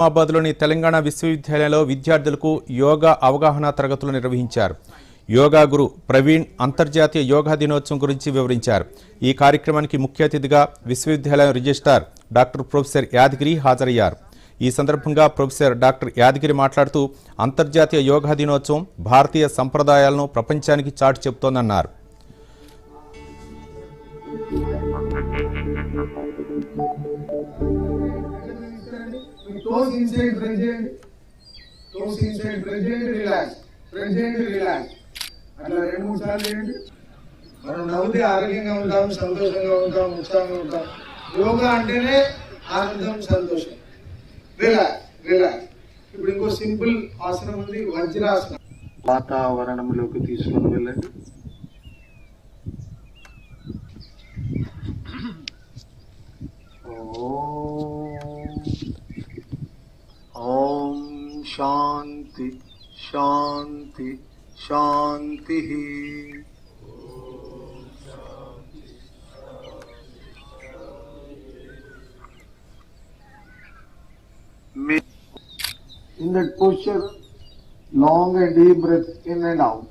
నిజామాబాద్లోని తెలంగాణ విశ్వవిద్యాలయంలో విద్యార్థులకు యోగా అవగాహన తరగతులు నిర్వహించారు. యోగా గురు ప్రవీణ్ అంతర్జాతీయ యోగా దినోత్సవం గురించి వివరించారు. ఈ కార్యక్రమానికి ముఖ్య అతిథిగా విశ్వవిద్యాలయం రిజిస్ట్రార్ డాక్టర్ ప్రొఫెసర్ యాదగిరి హాజరయ్యారు. ఈ సందర్భంగా ప్రొఫెసర్ డాక్టర్ యాదగిరి మాట్లాడుతూ అంతర్జాతీయ యోగా దినోత్సవం భారతీయ సంప్రదాయాలను ప్రపంచానికి చాటు చెబుతోందన్నారు. టోస్ ఇన్సైడ్ ప్రెస్ చేయండి టోస్ ఇన్సైడ్ ప్రెస్ చేయండి రిలాక్స్ ప్రెస్ చేయండి రిలాక్స్ అట్లా రెండు మూడు సార్లు చేయండి. మనం నవ్వుతే ఆరోగ్యంగా ఉంటాం సంతోషంగా ఉంటాం ఉత్సాహంగా ఉంటాం. యోగా అంటేనే ఆనందం సంతోషం. రిలాక్స్ రిలాక్స్ ఇప్పుడు ఇంకో సింపుల్ ఆసనం ఉంది వజ్రాసనం. వాతావరణంలోకి తీసుకొని వెళ్ళండి. शांति शांति शांति In that posture, long and deep breath in and out.